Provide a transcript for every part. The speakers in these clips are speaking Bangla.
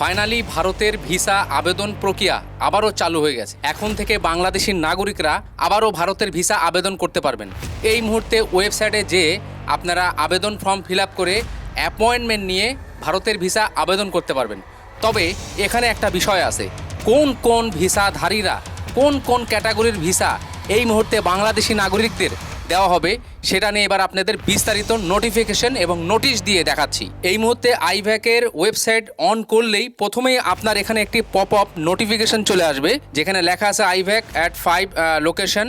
ফাইনালি ভারতের ভিসা আবেদন প্রক্রিয়া আবারও চালু হয়ে গেছে। এখন থেকে বাংলাদেশি নাগরিকরা আবারও ভারতের ভিসা আবেদন করতে পারবেন। এই মুহূর্তে ওয়েবসাইটে যে আপনারা আবেদন ফর্ম ফিল করে অ্যাপয়েন্টমেন্ট নিয়ে ভারতের ভিসা আবেদন করতে পারবেন। তবে এখানে একটা বিষয় আছে। কোন কোন ভিসাধারীরা, কোন কোন ক্যাটাগরির ভিসা এই মুহূর্তে বাংলাদেশি নাগরিকদের দেওয়া হবে, সেটা নিয়ে এবার আপনাদের বিস্তারিত নোটিফিকেশন এবং নোটিশ দিয়ে দেখাচ্ছি। এই মুহূর্তে আইভ্যাকের ওয়েবসাইট অন করলেই প্রথমেই আপনার এখানে একটি পপ আপ নোটিফিকেশন চলে আসবে, যেখানে লেখা আছে IVAC at five location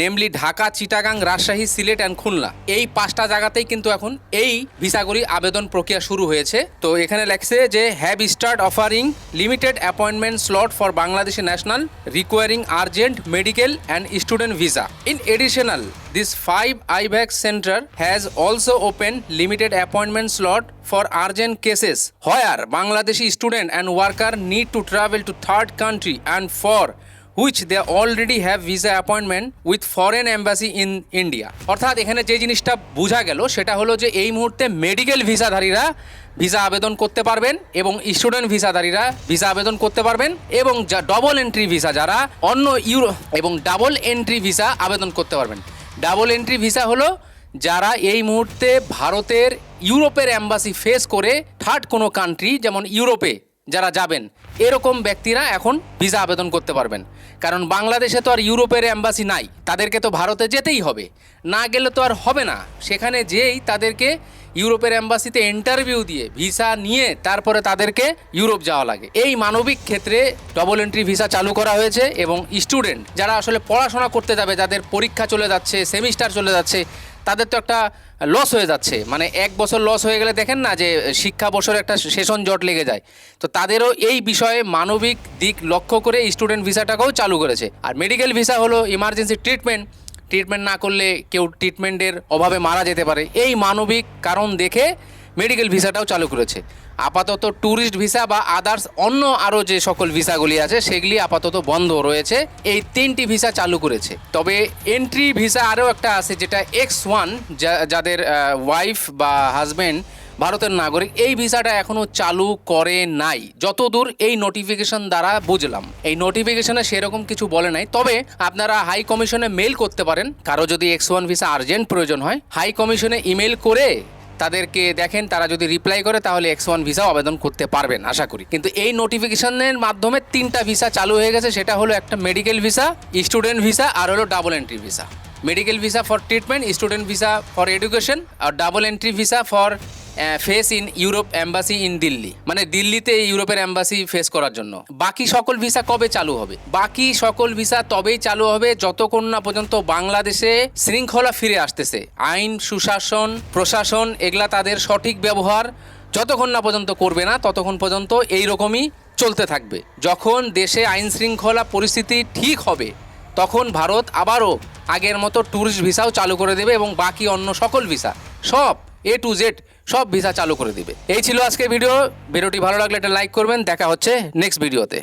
namely Dhaka, Chittagong, Rajshahi, Sylhet and Khulna. এই পাঁচটা জায়গাতেই কিন্তু এখন এই ভিসাগুলি আবেদন প্রক্রিয়া শুরু হয়েছে। তো এখানে লেখছে যে have start offering limited appointment slot for Bangladeshi national requiring urgent medical and student visa in additional this five IVAC centre has also open limited appointment slot for urgent cases. Where Bangladeshi student and worker need to travel to third country and for which they already have visa appointment with foreign embassy in India অর্থাৎ এখানে যে জিনিসটা বোঝা গেল, সেটা হলো যে এই মুহূর্তে মেডিকেল ভিসাধারীরা ভিসা আবেদন করতে পারবেন এবং স্টুডেন্ট ভিসাধারীরা ভিসা আবেদন করতে পারবেন এবং যা ডবল এন্ট্রি ভিসা যারা, অন্য ইউরো এবং ডাবল এন্ট্রি ভিসা আবেদন করতে পারবেন। ডাবল এন্ট্রি ভিসা হলো যারা এই মুহূর্তে ভারতের, ইউরোপের অ্যাম্বাসি ফেস করে থার্ড কোনো কান্ট্রি যেমন ইউরোপে যারা যাবেন, এরকম ব্যক্তিরা এখন ভিসা আবেদন করতে পারবেন। কারণ বাংলাদেশে তো আর ইউরোপের অ্যাম্বাসি নাই, তাদেরকে তো ভারতে যেতেই হবে। না গেলে তো আর হবে না। সেখানে যেই তাদেরকে ইউরোপের অ্যাম্বাসিতে ইন্টারভিউ দিয়ে ভিসা নিয়ে তারপরে তাদেরকে ইউরোপ যাওয়া লাগে। এই মানবিক ক্ষেত্রে ডবল এন্ট্রি ভিসা চালু করা হয়েছে এবং স্টুডেন্ট যারা আসলে পড়াশোনা করতে যাবে, যাদের পরীক্ষা চলে যাচ্ছে সেমিস্টার চলে যাচ্ছে তাদের তো একটা লস হয়ে যাচ্ছে। মানে এক বছর লস হয়ে গেলে দেখেন না যে শিক্ষা বছর একটা সেশন জট লেগে যায়। তো তাদেরও এই বিষয়ে মানবিক দিক লক্ষ্য করে স্টুডেন্ট ভিসাটাকেও চালু করেছে। আর মেডিকেল ভিসা হলো ইমার্জেন্সি ট্রিটমেন্ট ট্রিটমেন্ট না করলে কেউ ট্রিটমেন্টের অভাবে মারা যেতে পারে। এই মানবিক কারণ দেখে মেডিকেল ভিসাটাও চালু করেছে। আপাতত ট্যুরিস্ট ভিসা বা আদার্স অন্য আরও যে সকল ভিসাগুলি আছে, সেগুলি আপাতত বন্ধ রয়েছে। এই তিনটি ভিসা চালু করেছে। তবে এন্ট্রি ভিসা আরও একটা আছে, যেটা এক্স ওয়ান যাদের ওয়াইফ বা হাজব্যান্ড ভারতের নাগরিক, এই ভিসাটা এখনও চালু করে নাই। যতদূর এই নোটিফিকেশন দ্বারা বুঝলাম। এই নোটিফিকেশনে সেরকম কিছু বলে নাই। তবে আপনারা হাই কমিশনে মেল করতে পারেন। কারও যদি এক্স ওয়ান ভিসা আর্জেন্ট প্রয়োজন হয় হাই কমিশনে ইমেল করে তাদেরকে দেখেন, তারা যদি রিপ্লাই করে, তাহলে এক্স ওয়ান ভিসাও আবেদন করতে পারবেন, আশা করি। কিন্তু এই নোটিফিকেশনের মাধ্যমে তিনটা ভিসা চালু হয়ে গেছে, সেটা হলো একটা মেডিকেল ভিসা স্টুডেন্ট ভিসা আর হলো double entry visa medical visa for treatment student visa for education R double entry visa for face in Europe embassy in Delhi মানে দিল্লিতে ইউরোপের অ্যাম্বাসি ফেস করার জন্য। বাকি সকল ভিসা কবে চালু হবে? বাকি সকল ভিসা তবেই চালু হবে যতক্ষণ না পর্যন্ত বাংলাদেশে শৃঙ্খলা ফিরে আসতেছে। আইন, সুশাসন, প্রশাসন এগুলা তাদের সঠিক ব্যবহার যতক্ষণ না পর্যন্ত করবে না, ততক্ষণ পর্যন্ত এই রকমই চলতে থাকবে। যখন দেশে আইন শৃঙ্খলা পরিস্থিতি ঠিক হবে, তখন ভারত আবারও আগের মতো ট্যুরিস্ট ভিসাও চালু করে দেবে এবং বাকি অন্য সকল ভিসা সব এ টু জেড সব ভিসা চালু করে দিবে। এই ছিল আজকে ভিডিও। ভিডিওটি ভালো লাগলে একটা লাইক করবেন। দেখা হচ্ছে নেক্সট ভিডিওতে।